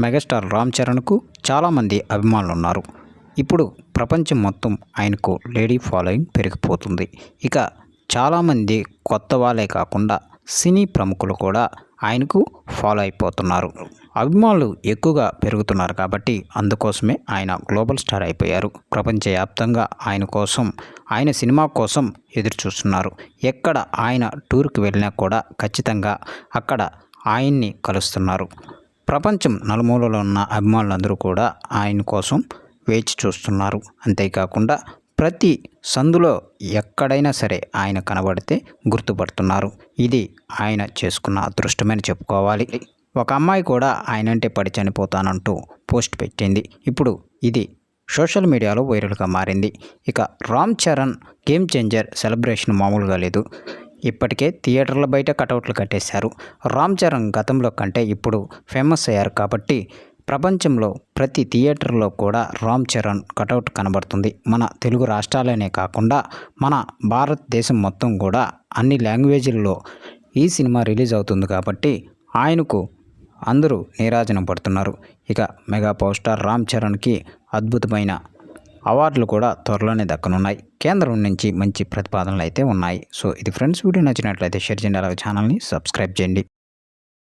Megastar Ram చరణ్కు చాలామంది అభిమానులు ఉన్నారు ఇప్పుడు ప్రపంచం మొత్తం ఆయనకు లేడీ ఫాలోయింగ్ పెరిగిపోతుంది. ఇక చాలామంది కొత్త వాళ్ళే కాకుండా సినీ ప్రముఖులు కూడా ఆయనకు ఫాలో అయిపోతున్నారు. అభిమానులు ఎక్కువగా పెరుగుతున్నారు కాబట్టి అందుకోసమే ఆయన గ్లోబల్ స్టార్ అయిపోయారు. ప్రపంచవ్యాప్తంగా ఆయన కోసం ఆయన సినిమా కోసం ఎదురు చూస్తున్నారు ఎక్కడ ఆయన టూర్కి వెళ్ళినా కూడా ఖచ్చితంగా అక్కడ ఆయన్ని కలుస్తున్నారు. ప్రపంచం నలుమూలలో ఉన్న అభిమానులందరూ కూడా ఆయన కోసం వేచి చూస్తున్నారు. అంతేకాకుండా ప్రతి సందులో ఎక్కడైనా సరే ఆయన కనబడితే గుర్తుపడుతున్నారు. ఇది ఆయన చేసుకున్న అదృష్టమని చెప్పుకోవాలి. ఒక అమ్మాయి కూడా ఆయనంటే పడి చనిపోతానంటూ పోస్ట్ పెట్టింది. ఇప్పుడు ఇది సోషల్ మీడియాలో వైరల్గా మారింది. ఇక Ram Charan Game Changer celebration మామూలుగా లేదు. ఇప్పటికే థియేటర్ల బయట కటౌట్లు కట్టేశారు. రామ్ చరణ్ గతంలో కంటే ఇప్పుడు ఫేమస్ అయ్యారు కాబట్టి ప్రపంచంలో ప్రతి థియేటర్లో కూడా రామ్ చరణ్ కటౌట్ కనబడుతుంది. మన తెలుగు రాష్ట్రాలనే కాకుండా మన భారతదేశం మొత్తం కూడా అన్ని లాంగ్వేజ్ల్లో ఈ సినిమా రిలీజ్ అవుతుంది కాబట్టి ఆయనకు అందరూ నీరాజనం పడుతున్నారు. ఇక మెగా పవర్ స్టార్ రామ్ చరణ్కి అద్భుతమైన అవార్డులు కూడా త్వరలోనే దక్కనున్నాయి. కేంద్రం నుంచి మంచి ప్రతిపాదనలు అయితే ఉన్నాయి. సో ఇది ఫ్రెండ్స్ వీడియో నచ్చినట్లయితే షేర్ చేయండి. అలాగే ఛానల్ని సబ్స్క్రైబ్ చేయండి.